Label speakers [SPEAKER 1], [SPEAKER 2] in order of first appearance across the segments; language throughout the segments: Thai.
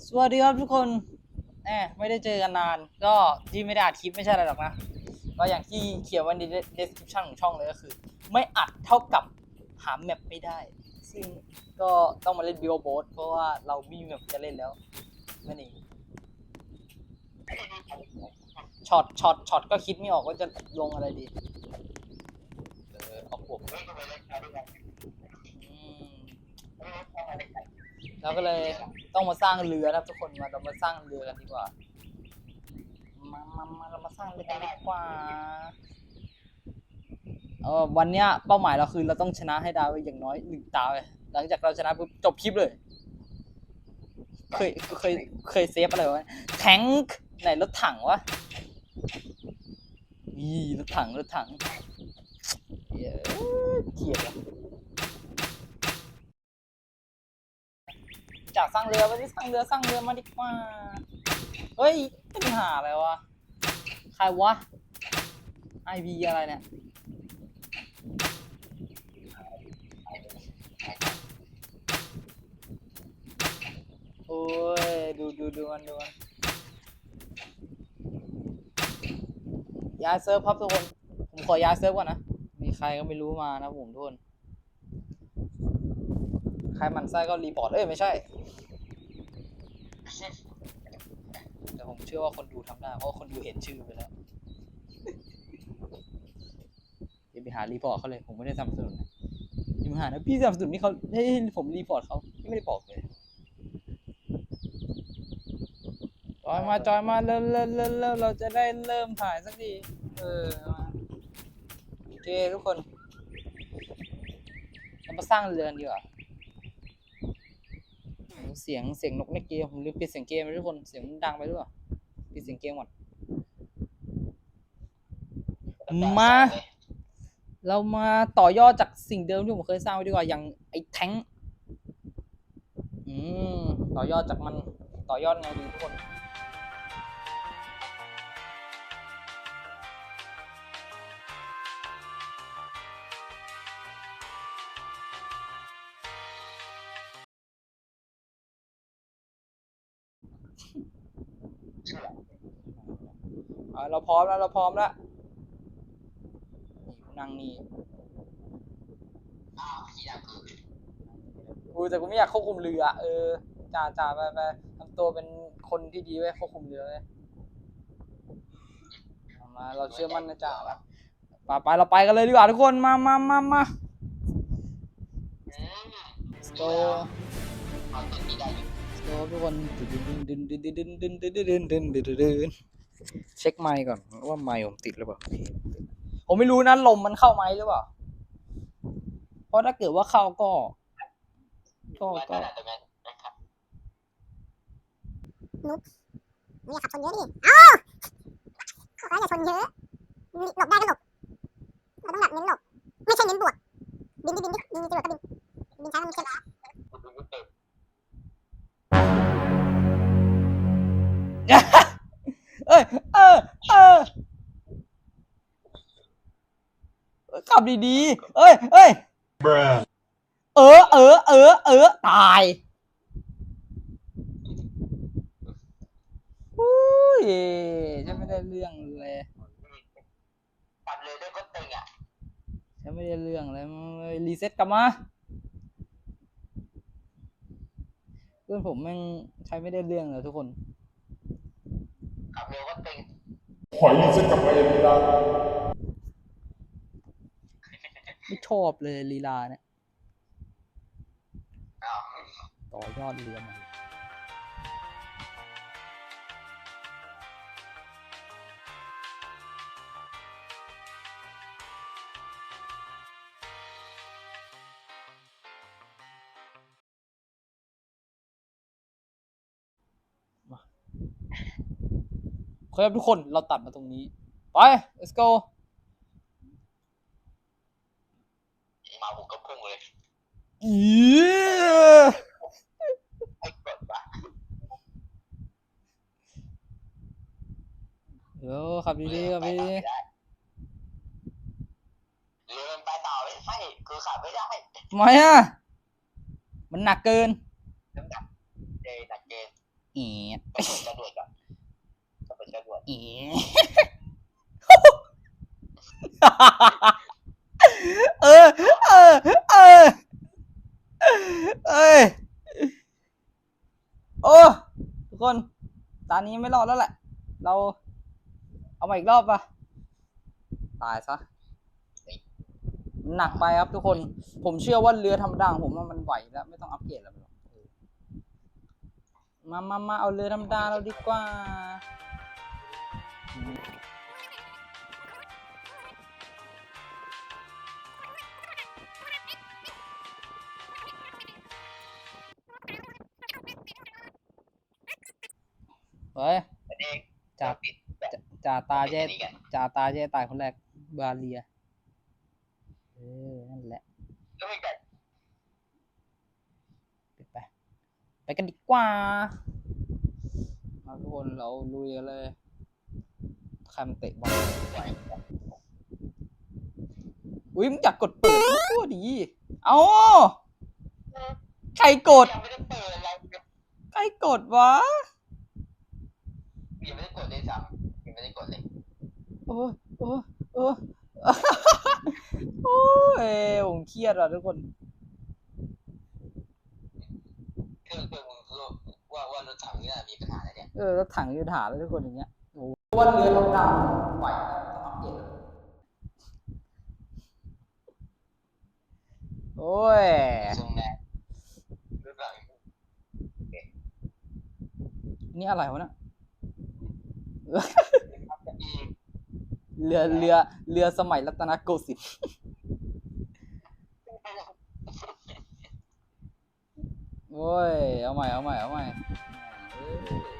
[SPEAKER 1] สวัสดีครับทุกคนแหมไม่ได้เจอกันนาน ก็ที่ไม่ได้อัดคลิปไม่ใช่อะไรหรอกนะก็อย่างที่เขียนไว้ใน description ของช่องเลยก็คือ ไม่อัดเท่ากับหาแมปไม่ได้ ซึ่งก็ต้องมาเล่นบิโอโบสเพราะว่าเราไม่มีแมปจะเล่นแล้วนั่นเองช็อตช็อตช็อตก็คิดไม่ออกว่าจะลงอะไรดีเออเอาพวกอืมเราก็เลย ต้องมาสร้างเรือนะครับทุกคนมาเรามาสร้างเรือกันดีกว่า มามามาเรามาสร้างเรือกันดีกว่าเออวันเนี้ยเป้าหมายเราคือเราต้องชนะให้ได้ไว้อย่างน้อยหนึ่งตาเลยหลังจากเราชนะปุ๊บจบคลิปเลย เคยเคยเคยเซฟอะไรวะแทงค์ไหนรถถังวะนี่รถถังรถถังเหี้ยเกลียดอะ จากสร้างเรือไปที่สร้างเรือสร้างเรือมาดีกว่า เฮ้ยเป็นหาอะไรวะ ใครวะไอบีอะไรเนี่ย โอ้ย ดูดูดูมันดูมันย้ายเซิร์ฟครับทุกคน ผมขอย้ายเซิร์ฟก่อนนะ มีใครก็ไม่รู้มานะผมทุกคน ใครหมันไส้ก็รีพอร์ตเอ้ยไม่ใช่แต่ผมเชื่อว่าคนดูทำได้เพราะคนดูเห็นชื่อไปแล้วอย่าไปหารีพอร์ตเขาเลยผมไม่ได้สนับสนุนนะอย่ามาหานะพี่สนับสนุนนี่เขาให้ผมรีพอร์ตเขาพี่ไม่ได้บอกเลยจอยมาจอยมาเริ่มเริ่มเริ่มเริ่มเราจะได้เริ่มถ่ายสักทีเออมาโอเคทุกคนเรามาสร้างเรือนดีกว่าโอ้ เสียงเสียงนกในเกมผมลืมปิดเสียงเกมไปทุกคนเสียงมันดังไปหรือเปล่าปิดเสียงเกมก่อนมา เรามาต่อยอดจากสิ่งเดิมที่ผมเคยสร้างไว้ดีกว่าอย่างไอ้แท้งค์อืมต่อยอดจากมันต่อยอดไงดีทุกคน เราพร้อมแล้วเราพร้อมแล้วนี่นั่งนี่กูแต่กูไม่อยากควบคุมเรืออะเออจ่าจ่าไปไปทำตัวเป็นคนที่ดีไว้ควบคุมเรือเลยเอามาเราเชื่อมั่นนะจ่าละไปไปเราไปกันเลยดีกว่าทุกคนมามามามา let's go
[SPEAKER 2] เอาตัวนี้ได้อยู่
[SPEAKER 1] let's go ทุกคนดึนดึนดึนดึนดึนดึนดึนดึนดึนดึนดึนดึน เช็คไมค์ก่อนว่าไมค์ผมติดหรือเปล่าผมไม่รู้นะลมมันเข้าไมค์หรือเปล่า เพราะถ้าเกิดว่าเข้าก็ ก็ก็
[SPEAKER 2] นาดตรงนั้นนะครับ
[SPEAKER 3] มึงอย่าขับชนเยอะดิเอ้าขอให้อย่าชนเยอะหลบได้ก็หลบเราต้องแบบเน้นหลบ ไม่ใช่เน้นบวก บินดิบินดิบินจรวดก็บินบินช้าก็บินช้า
[SPEAKER 2] คุณดูยุ
[SPEAKER 1] อ้ย เออ เออขับดีๆ เอ้ย เอ้ย
[SPEAKER 4] Bruh.
[SPEAKER 1] เออ เออ เออ เออ ตายอุ้ยฉันไม่ได้เรื่องเลย
[SPEAKER 2] ปัดเลยด้วยก็ตึงอะ
[SPEAKER 1] ฉันไม่ได้เรื่องเลยรีเซ็ตกลับมาเพื่อนผมแม่งใช้ไม่ได้เรื่องเลยทุกคน
[SPEAKER 2] ขับเร็วก็ตึง
[SPEAKER 4] ขอรีเซ็ตกลับมาอย่างนี้ละ
[SPEAKER 1] ไม่ชอบเลยลีลาเนี่ย
[SPEAKER 2] อ้าว
[SPEAKER 1] ต่อยอดเรือมา คครับทุกคนเราตัดมาตรงนี้ ไป let's go
[SPEAKER 2] มาผมก็พุ่งเลย
[SPEAKER 1] อี
[SPEAKER 2] ไอ้กดปะ
[SPEAKER 1] เออขับดีๆขับดี
[SPEAKER 2] เรือมันไปต่อไม่ใช่คือขับไม่ได้
[SPEAKER 1] ๆทำไมอะ มันหนักเกิน
[SPEAKER 2] น้ำหนักเจหนักเจ
[SPEAKER 1] เอียด
[SPEAKER 2] ต้องเป็นจรวดก่อนต้องเป็นจรวด
[SPEAKER 1] เอีเออ เออ เออ เอ้ย โอ้ทุกคน ตอนนี้ไม่รอดแล้วแหละ เรา เอามาอีกรอบปะตายซะ หนักไปครับทุกคน ผมเชื่อว่าเรือธรรมดาผมมันไหวแล้ว ไม่ต้องอัปเกรดแล้วมามามาเอาเรือธรรมดาเราดีกว่า เฮ้ย
[SPEAKER 2] อันนี้
[SPEAKER 1] จ่า
[SPEAKER 2] ปิดแบบ
[SPEAKER 1] จ่าจ่าตาเจ๊
[SPEAKER 2] นี้กัน
[SPEAKER 1] จ่าตาเจ๊ตายคนแรกบาเลีย เออ นั่นแหละ
[SPEAKER 2] ก็ไม่กัน
[SPEAKER 1] ไปไปไปกันดีกว่ามาทุกคนเราลุยกันเลยใครมันเตะบอล
[SPEAKER 2] ไหว
[SPEAKER 1] อุ้ยมึงอยากกดเปิดมึงพูดดี เอาใครกด
[SPEAKER 2] ยังไม่ได้เปิดอะไรเลย
[SPEAKER 1] ใครกดวะ
[SPEAKER 2] ยังไม่ได้กดเลยซ้ำยังไม่ได้กดเลย
[SPEAKER 1] โอ้ยโอ้ยโอ้ยโอ้ยผมเครียดอะทุกคน
[SPEAKER 2] เครื่องเครื่องมึงรู้ว่าว่ารถถังเนี่ยมีปัญหาอะไรเนี่ย
[SPEAKER 1] เออรถถังยืนหาแล้วทุกคนอย่างเงี้ย โอ้โหว่าเรือธรรมดาไหวต้องอัปเดเลยโอ้ย
[SPEAKER 2] ทรงแดงรถถัง
[SPEAKER 1] นี่อะไรวะเนะ
[SPEAKER 2] อี
[SPEAKER 1] เรือเรือเรือสมัยรัตนโกสินทร์โอ้ย เอาใหม่ เอาใหม่ เอาใหม่เอ้ย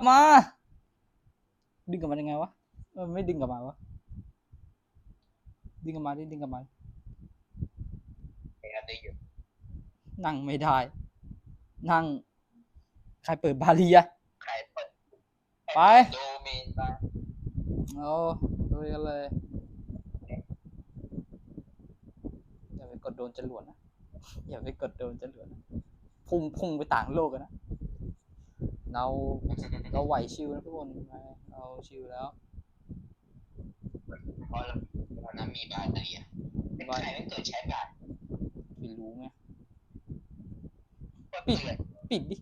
[SPEAKER 3] มมา
[SPEAKER 1] ดึงกลับมายังไงวะเออไม่ดึงกลับมาวะ ดึงกลับมาดิดึงกลับมา
[SPEAKER 2] เองได้อยู่
[SPEAKER 1] นั่งไม่ได้ นั่ง ใครเปิดบาเลีย
[SPEAKER 2] ใครเปิด
[SPEAKER 1] ไป
[SPEAKER 2] โดเมนไป
[SPEAKER 1] เอาลุยกันเลยอย่าไปกดโดนจรวดนะ อย่าไปกดโดนจรวดนะพุ่งพุ่งไปต่างโลกกันนะ เราเราไหวชิวนะทุกคนไปเราชิวแล้ว
[SPEAKER 2] เพราะเรานั้นมีบาตเตอรี่อะเป็นใครไม่เกิดใช้บาต
[SPEAKER 1] ไปรู้ไง
[SPEAKER 2] ก็เตือน
[SPEAKER 1] ปิดดิ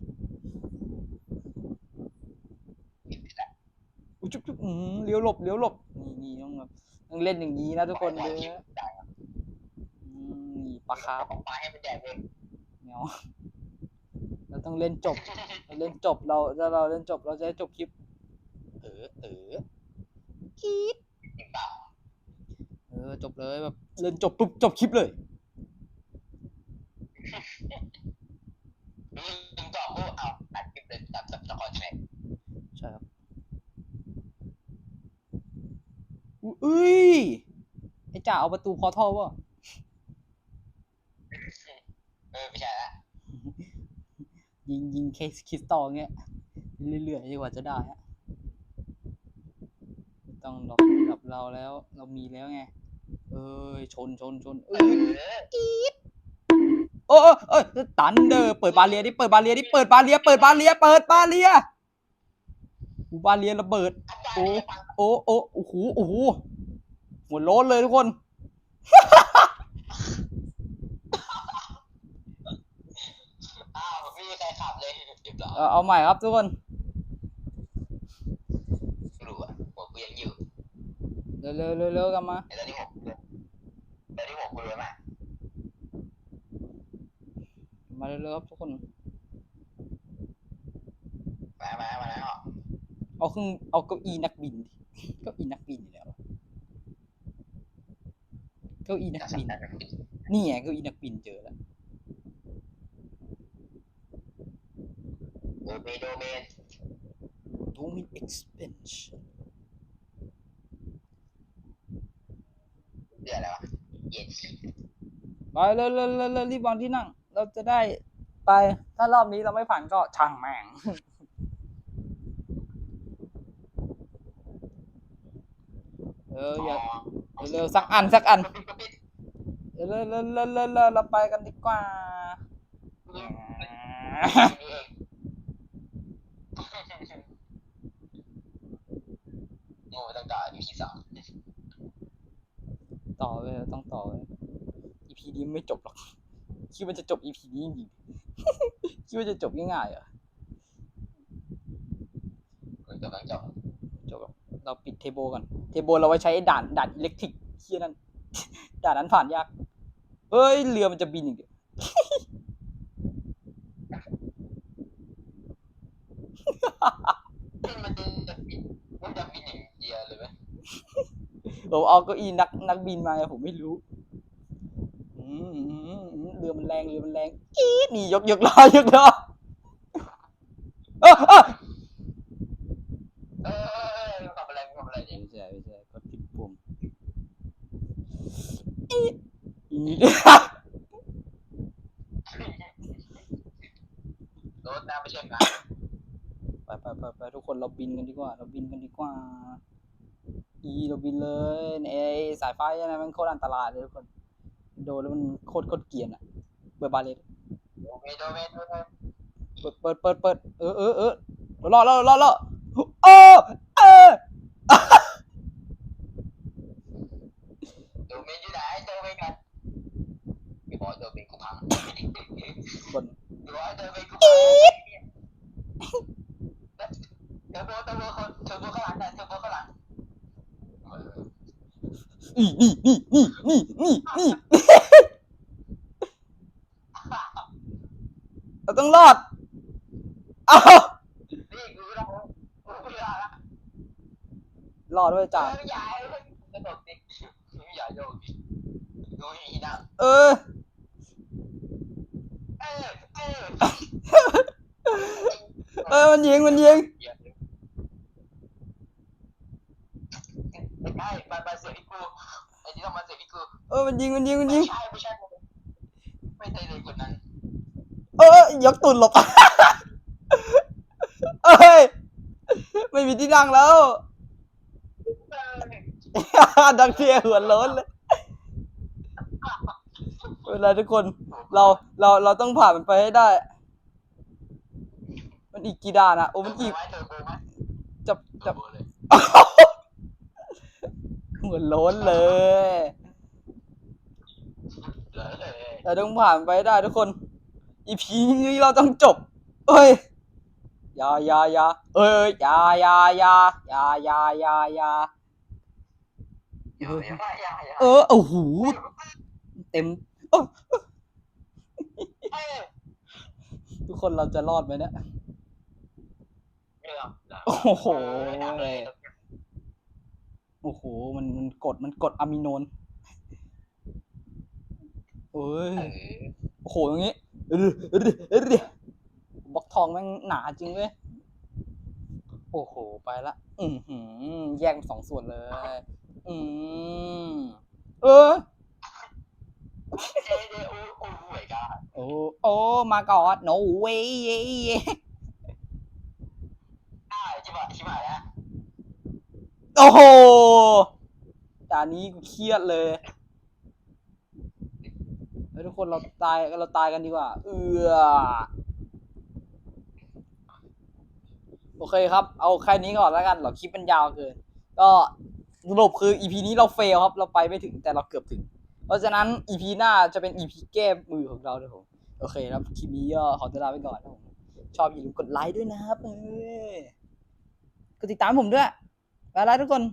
[SPEAKER 2] ปิดไปแล้ว
[SPEAKER 1] อุ๊ยจุ๊บจุ๊บอืมเลี้ยวหลบเลี้ยวหลบนี่นี่ต้องแบบต้องเล่นอย่างนี้นะทุกคน
[SPEAKER 2] ปล่
[SPEAKER 1] เด้
[SPEAKER 2] อยคลิป
[SPEAKER 1] อ
[SPEAKER 2] ได้ครับ
[SPEAKER 1] อืมนี่ปลาคาร์ฟ
[SPEAKER 2] ของปลาให้มันแดกเลย
[SPEAKER 1] เงา เราต้องเล่นจบเราเล่นจบเราถ้าเราเล่นจบเราจะได้จบคลิป เออเออคีด
[SPEAKER 2] จริงเปล่า
[SPEAKER 1] เออจบเลยแบบเล่นจบปุ๊บจบคลิปเลย
[SPEAKER 2] มึงตอบกูเอาตัดคลิปเลยตัดตัดละครแทน
[SPEAKER 1] ใช่ครับอุ๊ยเอ้ยไอ้จ่าเอาประตูพอท่อวะ
[SPEAKER 2] เออไม่ใช่ละ
[SPEAKER 1] ยิงยิงเคสคริสตัลเงี้ยเรื่อยๆดีกว่าจะได้ต้องหลอกกับเราแล้ว เรามีแล้วไง เอ้ยชนชนชน
[SPEAKER 2] เอ
[SPEAKER 1] เอ้ย
[SPEAKER 2] อ
[SPEAKER 1] โอ้โอ้เอ้ยตันเดอร์เปิดบาเลียดิเปิดบาเลียดิเปิดบาเลีย เปิดบาเลีย เปิดบาเลียอูบาเลียระเบิด
[SPEAKER 2] อาจารย์ให้ฟัง
[SPEAKER 1] โอ้โอ้โอ้โหโอ้โหหัวโล้นเลยทุกคน
[SPEAKER 2] อ้าวไม่มีใคร ขับเลยเรียบร้อย
[SPEAKER 1] เอาเอาใหม่ครับทุกคน
[SPEAKER 2] รู้อะหัวกูยังอยู่
[SPEAKER 1] เร็วเร็วเร็วเร็วกันมา
[SPEAKER 2] ไอ้ตอนนี้หัวกูเลยตอนนี้หัวกูเลยมาก
[SPEAKER 1] มาเร็วเร็วครับทุกคน
[SPEAKER 2] มามามาแล้ว
[SPEAKER 1] เอาเครื่องเอาเก้าอี้นักบินดิเก้าอี้นักบินอยู่แล้วอะเก้าอี้นักบินนี่ไงเก้าอี้นักบินเจอแล้ว
[SPEAKER 2] โดเมนโดเมน
[SPEAKER 1] Domin Expansion
[SPEAKER 2] เดือดอะไรวะเย็น
[SPEAKER 1] ไปเร็วเร็วเร็วเร็วรีบวางที่นั่ง เราจะได้ไป ถ้ารอบนี้เราไม่ผ่านก็ช่างแม่ง เอออย่าเร็วๆสักอันสักอัน
[SPEAKER 2] กระปิดกระปิด
[SPEAKER 1] เร็วๆเร็วๆเร็วๆเร็วๆเราไปกันดีกว่า
[SPEAKER 2] นี่เองโง่ตั้งแต่ EP สาม
[SPEAKER 1] ต่อเลยต้องต่อเลย EP นี้ไม่จบหรอก คิดว่าจะจบ EP นี้จริงๆคิดว่าจะจบง่ายๆเหรอ
[SPEAKER 2] กำลังจบ
[SPEAKER 1] จบหรอกเราปิดเทโบก่อน เทโบเราไว้ใช้ด่านด่านอิเล็กทริกเชี่ยนั่นด่านนั้นผ่านยาก เฮ้ย เรือมันจะบินอีกเดี๋ยว
[SPEAKER 2] มันจะบินมันจะบินอย่างเดียวเลยไหม
[SPEAKER 1] ผมเอาเก้าอี้นักนักบินมาผมไม่รู้เรือมันแรงเรือมันแรงอีนี่ยกยกล้อยกล้อเออ
[SPEAKER 2] ทำอะไรทำอะไรเนี่ย
[SPEAKER 1] ไม่ใช่ไม่ใช่กดผิดปุ่มอีอี
[SPEAKER 2] รถน้ำไม่ใช่ไหม
[SPEAKER 1] ไปไปไปไปทุกคนเราบินกันดีกว่า เราบินกันดีกว่า อีเราบินเลยไอ้สายไฟนะมันโคตรอันตรายเลยทุกคน โดนแล้วมันโคตรโคตรเกรียนอะเบอร์บาเลต
[SPEAKER 2] โดเมโดเมโดเม
[SPEAKER 1] เปิดเปิดเปิดเปิดเออเออเออรอรอรอรอโอ้เออ
[SPEAKER 2] โดเมอยู่ไหนโดเมกันไม่บอกโดเมกูพัง
[SPEAKER 1] บน
[SPEAKER 2] ไม่บอกโดเมกูพังเทอร์โบเทอร์โบคนเทอร์โบข้างหลังนะเทอร์โบข้างหลัง
[SPEAKER 1] นี่นี่นี่นี่นี่นี่นี่เราต้องรอด เอา
[SPEAKER 2] นี่กูรอกูรอละ
[SPEAKER 1] รอดด้วย
[SPEAKER 2] จ้า
[SPEAKER 1] จ้า
[SPEAKER 2] ใหญ่กระโดดดิใหญ่โยกดิดูอีน่ะ
[SPEAKER 1] เออ
[SPEAKER 2] เออ เออ
[SPEAKER 1] เออ มันยิง มันยิง
[SPEAKER 2] ไม่ใช่มามาเสียอีกูไอ้ที่ต้องมาเสียอีกู
[SPEAKER 1] เออมันยิงมันยิงมัน
[SPEAKER 2] ไม่
[SPEAKER 1] ยิง
[SPEAKER 2] ใช่ไม่ใช่ไม่ใช่เลยคนนั้น
[SPEAKER 1] เออยกตุนหลบ เอ้ย ไม่มีที่นั่งแล้ว ดังเทียหัวโล้นเลยเวลาทุกคนเราเราเราต้องผ่านมันไปให้ได้ มันอีกกี่ด่านอะโอ้มันอีก
[SPEAKER 2] ไหมเธอโกไหม
[SPEAKER 1] จับ
[SPEAKER 2] จั
[SPEAKER 1] จั
[SPEAKER 2] บบ เลย
[SPEAKER 1] หัวโล้นเลย
[SPEAKER 2] เลย
[SPEAKER 1] เราต้องผ่านไปให้ได้ทุกคน อีพีนี้เราต้องจบเอ้ยอยาอยาอยาเอ้ยอยาอยาอยาอยาอยาอยาอยา
[SPEAKER 2] อย่าอย่าอย่าอย่า
[SPEAKER 1] เออโอ้โหเต็มเอ้า
[SPEAKER 2] เอ้ย
[SPEAKER 1] ทุกคนเราจะรอดไหมเนี่ย
[SPEAKER 2] เรื่อง
[SPEAKER 1] โอ้โห โอ้โห มันมันกดมันกดอะมิโนนเอ้ย
[SPEAKER 2] เออ
[SPEAKER 1] โอ้โหตรงนี้เออเออเออบล็อกทองแม่งหนาจริงเว้ย โอ้โห ไปละ อือหือ แยกเป็นสองส่วนเลย อืมเออ
[SPEAKER 2] เจเจโอ้โอ้เหมือนกัน
[SPEAKER 1] โอ้โอ้มาก่อน no way เย่เย่
[SPEAKER 2] อ่าชิบะชิบะแล้ว
[SPEAKER 1] โอ้โหด่านนี้กูเครียดเลยเฮ้ยทุกคนเราตายเราตายกันดีกว่า เออโอเคครับ เอาแค่นี้ก่อนแล้วกันเราคลิปมันยาวเกิน ก็สรุปคือ EP นี้เราเฟลครับ เราไปไม่ถึงแต่เราเกือบถึง เพราะฉะนั้น EP หน้าจะเป็น EP แก้มือของเราเลยผม โอเคครับ คลิปนี้ก็ขอตัวลาไปก่อนนะผม ชอบอย่าลืมกดไลค์ด้วยนะครับเออกดติดตามผมด้วย ไปแล้วทุกคน